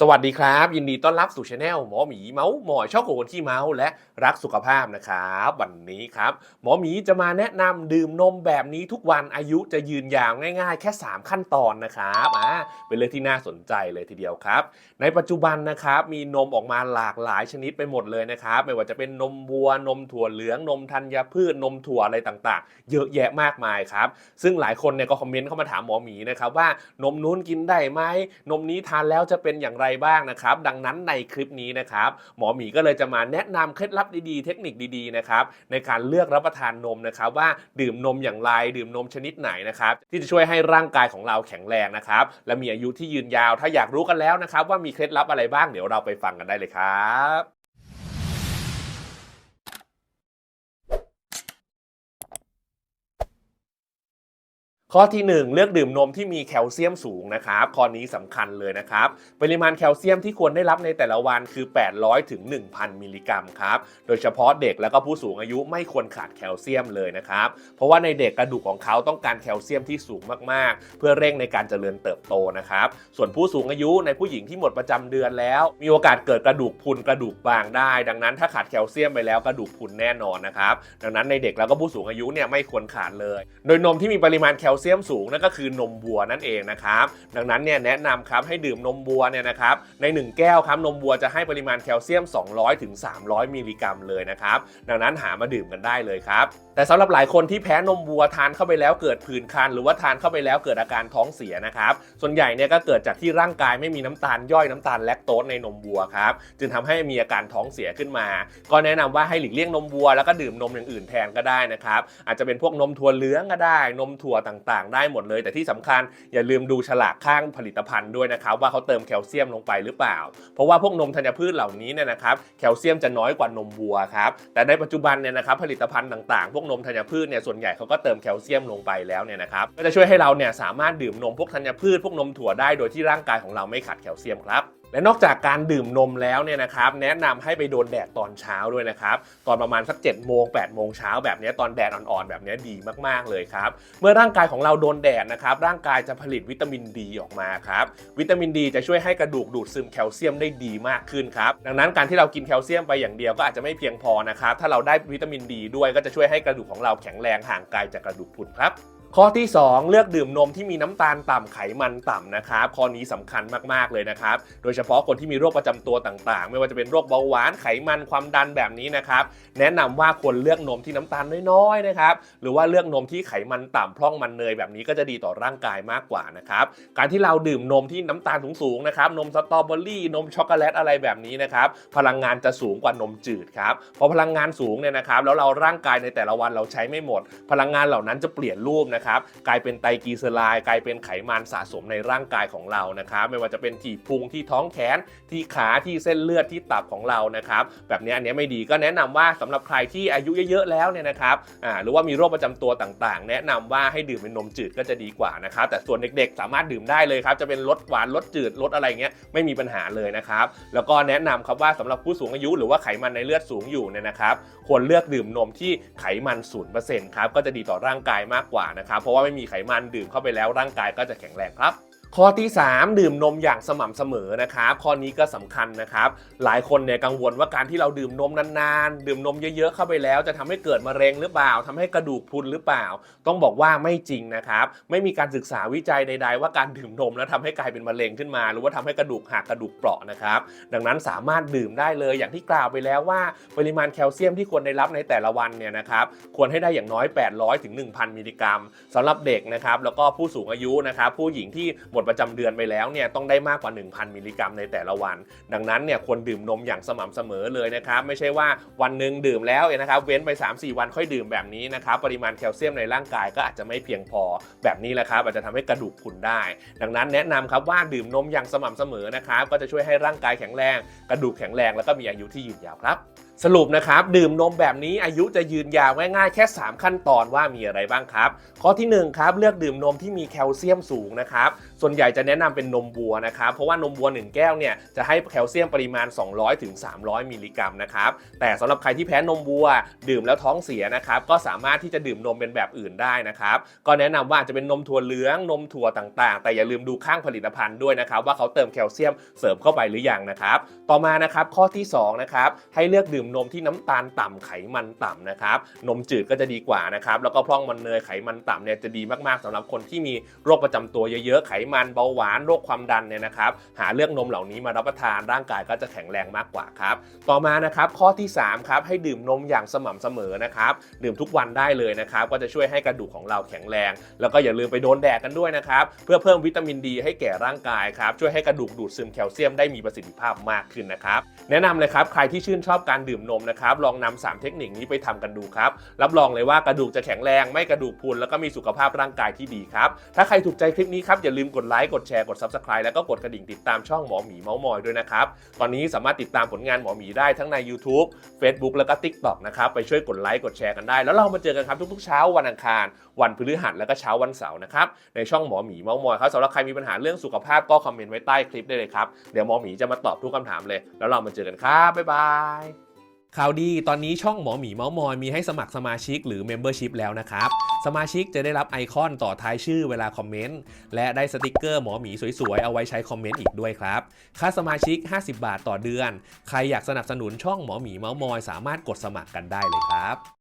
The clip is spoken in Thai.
สวัสดีครับ ยินดีต้อนรับสู่ช anel หมอหมีเมาส์หมอชอบโกคนที่เมาส์และรักสุขภาพนะครับ วันนี้ครับ หมอหมีจะมาแนะนำดื่มนมแบบนี้ทุกวันอายุจะยืนยาวง่ายๆ แค่ 3 ขั้นตอนนะครับอ่าเป็นเรื่องที่น่าสนใจเลยทีเดียวครับ ในปัจจุบันนะครับมีนมออกมาหลากหลายชนิดไปหมดเลยนะครับ ไม่ว่าจะเป็นนมวัวนมถั่วเหลืองนมธัญพืชนมถั่วอะไรต่างๆ เยอะแยะมากมายครับซึ่งหลายคนเนี่ยก็คอมเมนต์เข้ามาถามหมอหมีนะครับว่านมนู้นกินได้ไหมนมนี้ทานแล้วจะเป็นอย่างไรบ้างนะครับ ดังนั้นในคลิปนี้นะครับ หมอหมีก็เลยจะมาแนะนำเคล็ดลับดีๆ เทคนิคดีๆนะครับในการเลือกรับประทานนมนะครับ ว่าดื่มนมอย่างไรดื่มนมชนิดไหนนะครับ ที่จะช่วยให้ร่างกายของเราแข็งแรงนะครับ และมีอายุที่ยืนยาว ถ้าอยากรู้กันแล้วนะครับ ว่ามีเคล็ดลับอะไรบ้างเดี๋ยวเราไปฟังกันได้เลยครับ ข้อที่ 1 เลือกดื่มนมที่มีแคลเซียมสูงนะครับข้อนี้สำคัญเลยนะครับ ปริมาณแคลเซียมที่ควรได้รับในแต่ละวันคือ 800ถึง1,000 มิลลิกรัมครับโดยเฉพาะเด็กแล้วก็ผู้สูงอายุไม่ควรขาดแคลเซียมเลยนะครับเพราะว่าในเด็กกระดูกของเขาต้องการแคลเซียมที่สูงมากๆ เพื่อเร่งในการเจริญเติบโตนะครับส่วนผู้สูงอายุในผู้หญิงที่หมดประจำเดือนแล้ว มีโอกาสเกิดกระดูกพุนกระดูกบางได้ ดังนั้นถ้าขาดแคลเซียมไปแล้วกระดูกพุนแน่นอนนะครับดังนั้นในเด็กแล้วก็ผู้สูงอายุเนี่ยไม่ควรขาดเลย โดยนมที่มีปริมาณแคลเซียมสูงนั่นก็คือนมวัวนั่นเองนะครับ ดังนั้นเนี่ยแนะนำครับให้ดื่มนมวัวเนี่ยนะครับใน 1 แก้วครับนมวัวจะให้ปริมาณแคลเซียม 200ถึง300 มิลลิกรัมเลยนะครับดังนั้นหามาดื่มกันได้เลยครับแต่สำหรับหลายคนที่แพ้นมวัวทานเข้าไปแล้วเกิดผื่นคัน หรือว่าทานเข้าไปแล้วเกิดอาการท้องเสียนะครับส่วนใหญ่เนี่ยก็เกิดจากที่ร่างกายไม่มีน้ำตาลย่อยน้ำตาลแลคโตสในนมวัวครับจึงทำให้มีอาการท้องเสียขึ้นมา ก็แนะนำว่าให้หลีกเลี่ยงนมวัวแล้วก็ดื่มนมอย่างอื่นแทนก็ได้นะครับอาจจะเป็นพวกนมถั่วเหลืองก็ได้ นมถั่วต่างๆ ได้หมดเลย แต่ที่สำคัญอย่าลืมดูฉลากข้างผลิตภัณฑ์ด้วยนะครับว่าเขาเติมแคลเซียมลงไปหรือเปล่า เพราะว่าพวกนมธัญพืชเหล่านี้เนี่ยนะครับแคลเซียมจะน้อยกว่านมวัวครับแต่ในปัจจุบันเนี่ยนะครับผลิตภัณฑ์ต่างๆ พวกนมธัญพืชเนี่ยส่วนใหญ่เขาก็เติมแคลเซียมลงไปแล้วเนี่ยนะครับก็จะช่วยให้เราเนี่ยสามารถดื่มนมพวกธัญพืชพวกนมถั่วได้โดยที่ร่างกายของเราไม่ขาดแคลเซียมครับ และนอกจากการดื่มนมแล้วเนี่ยนะครับแนะนำให้ไปโดนแดดตอนเช้าด้วยนะครับตอนประมาณสัก7จ็ดโมงแปดโมงเช้าแบบนี้ตอนแดดอ่อนๆแบบนี้ดีมากๆเลยครับเมื่อร่างกายของเราโดนแดดนะครับร่างกายจะผลิตวิตามินดีออกมาครับวิตามินดีจะช่วยให้กระดูกดูดซึมแคลเซียมได้ดีมากขึ้นครับดังนั้นการที่เรากินแคลเซียมไปอย่างเดียวก็อาจจะไม่เพียงพอนะครับถ้าเราได้วิตามินดีด้วยก็จะช่วยให้กระดูกของเราแข็งแรงห่างไกลจากกระดูกพรุนครับ ข้อที่ 2 เลือกดื่มนมที่มีน้ำตาลต่ำไขมันต่ำนะครับ ข้อนี้สำคัญมากๆเลยนะครับ โดยเฉพาะคนที่มีโรคประจำตัวต่างๆ ไม่ว่าจะเป็นโรคเบาหวานไขมันความดันแบบนี้นะครับ แนะนำว่าควรเลือกนมที่น้ำตาลน้อยๆนะครับ หรือว่าเลือกนมที่ไขมันต่ำพร่องมันเนยแบบนี้ก็จะดีต่อร่างกายมากกว่านะครับ การที่เราดื่มนมที่น้ำตาลสูงๆนะครับ นมสตรอเบอรี่ นมช็อกโกแลตอะไรแบบนี้นะครับ พลังงานจะสูงกว่านมจืดครับ พอพลังงานสูงเนี่ยนะครับ แล้วเราร่างกายในแต่ละวันเราใช้ไม่หมด พลังงานเหล่านั้นจะเปลี่ยนรูปนะครับกลายเป็นไตรกลีเซอไรด์กลายเป็นไขมันสะสมในร่างกายของเรานะครับไม่ว่าจะเป็นที่พุงที่ท้องแขนที่ขาที่เส้นเลือดที่ตับของเรานะครับแบบนี้อันนี้ไม่ดีก็แนะนำว่าสำหรับใครที่อายุเยอะๆแล้วเนี่ยนะครับอ่าหรือว่ามีโรคประจำตัวต่างๆ แนะนำว่าให้ดื่มเป็นนมจืดก็จะดีกว่านะครับแต่ส่วนเด็กๆ สามารถดื่มได้เลยครับจะเป็นรสหวานรสจืดรสอะไรเงี้ยไม่มีปัญหาเลยนะครับแล้วก็แนะนำครับว่าสำหรับผู้สูงอายุหรือว่าไขมันในเลือดสูงอยู่เนี่ยนะครับควรเลือกดื่มนมที่ไขมัน0%ครับก็จะดีต่อร่างกายมากกว่านะครับเพราะว่าไม่มีไขมันดื่มเข้าไปแล้วร่างกายก็จะแข็งแรงครับ ข้อที่ 3 ดื่มนมอย่างสม่ำเสมอนะครับข้อนี้ก็สำคัญนะครับ หลายคนเนี่ยกังวลว่าการที่เราดื่มนมนานๆ ดื่มนมเยอะๆเข้าไปแล้ว จะทำให้เกิดมะเร็งหรือเปล่าทำให้กระดูกพรุนหรือเปล่า ต้องบอกว่าไม่จริงนะครับ ไม่มีการศึกษาวิจัยใด ๆ ว่าการดื่มนมแล้วทำให้กลายเป็นมะเร็งขึ้นมา หรือว่าทำให้กระดูกหักกระดูกเปราะนะครับ ดังนั้นสามารถดื่มได้เลยอย่างที่กล่าวไปแล้วว่า ปริมาณแคลเซียมที่ควรได้รับในแต่ละวันเนี่ยนะครับควรให้ได้อย่างน้อย 800ถึง1,000 มิลลิกรัมสำหรับเด็กนะครับแล้วก็ผู้สูงอายุนะครับผู้หญิงที่มดประจำเดือนไปแล้วเนี่ยต้องได้มากกว่า 1,000 มิลลิกรัมในแต่ละวัน ดังนั้นเนี่ยควรดื่มนมอย่างสม่ำเสมอเลยนะครับ ไม่ใช่ว่าวันหนึ่งดื่มแล้วเนะครับเว้นไป 3-4 วันค่อยดื่มแบบนี้นะครับปริมาณแคลเซียมในร่างกายก็อาจจะไม่เพียงพอ แบบนี้แหละครับอาจจะทำให้กระดูกพรุนได้ ดังนั้นแนะนำครับว่าดื่มนมอย่างสม่ำเสมอนะครับก็จะช่วยให้ร่างกายแข็งแรง กระดูกแข็งแรงแล้วก็มีอายุที่ยืนยาวครับ สรุปนะครับ ดื่มนมแบบนี้อายุจะยืนยาวง่ายๆแค่ 3 ขั้นตอนว่ามีอะไรบ้างครับ ข้อที่1ครับเลือกดื่มนมที่มีแคลเซียมสูงนะครับส่วนใหญ่จะแนะนำเป็นนมวัวนะครับเพราะว่านมวัว 1 แก้วเนี่ยจะให้แคลเซียมปริมาณ 200ถึงมิลลิกรัมนะครับแต่สำหรับใครที่แพ้นมวัว ดื่มแล้วท้องเสียนะครับก็สามารถที่จะดื่มนมเป็นแบบอื่นได้นะครับก็แนะนำว่าอาจจะเป็นนมถั่วเหลืองนมถั่วต่างๆ แต่อย่าลืมดูข้างผลิตภัณฑ์ด้วยนะครับว่าเขาเติมแคลเซียมเสริมเข้าไปหรือยังนะครับต่อมานะครับข้อที่2นะครับให้เลือกดื่มนมที่น้ำตาลต่ำไขมันต่ำนะครับนมจืดก็จะดีกว่านะครับแล้วก็พร่องมันเนยไขมันต่ำเนี่ยจะดีมากๆสำหรับคนที่มีโรคประจำตัวเยอะๆไขมันเบาหวานโรคความดันเนี่ยนะครับหาเลือกนมเหล่านี้มารับประทานร่างกายก็จะแข็งแรงมากกว่าครับต่อมานะครับข้อที่3ครับให้ดื่มนมอย่างสม่ำเสมอนะครับดื่มทุกวันได้เลยนะครับก็จะช่วยให้กระดูกของเราแข็งแรง แล้วก็อย่าลืมไปโดนแดดกันด้วยนะครับเพื่อเพิ่มวิตามินดีให้แก่ร่างกายครับช่วยให้กระดูกดูดซึมแคลเซียมได้มีประสิทธิภาพมากขึ้นนะครับแนะนำเลยครับใครที่ชื่นชอบการดื่มนมนะครับ ลองนำ3เทคนิคนี้ไปทำกันดูครับ รับรองเลยว่ากระดูกจะแข็งแรงไม่กระดูกพรุนแล้วก็มีสุขภาพร่างกายที่ดีครับ ถ้าใครถูกใจคลิปนี้ครับ อย่าลืมกดไลค์กดแชร์กด Subscribe แล้วก็กดกระดิ่งติดตามช่องหมอหมีเมาส์มอยด้วยนะครับ ตอนนี้สามารถติดตามผลงานหมอหมีได้ทั้งใน YouTube Facebook แล้วก็ TikTok นะครับไปช่วยกดไลค์กดแชร์กันได้ แล้วเรามาเจอกันครับทุกๆเช้าวันอังคาร วันพฤหัสแล้วก็เช้าวันเสาร์นะครับในช่องหมอหมีเมาส์มอยครับสำหรับใครมีปัญหาเรื่องสุขภาพก็คอมเมนต์ไว้ใต้คลิปได้เลยครับเดี๋ยวหมอหมีจะมาตอบทุกคำถามเลย แล้วเรามาเจอกันครับบ๊ายบาย ข่าวดีตอนนี้ช่องหมอหมีเมาส์มอยมีให้สมัครสมาชิกหรือ Membership แล้วนะครับ สมาชิกจะได้รับไอคอนต่อท้ายชื่อเวลาคอมเมนต์ และได้สติกเกอร์หมอหมีสวยๆ เอาไว้ใช้คอมเมนต์อีกด้วยครับ ค่าสมาชิก 50 บาทต่อเดือน ใครอยากสนับสนุนช่องหมอหมีเมาส์มอย สามารถกดสมัครกันได้เลยครับ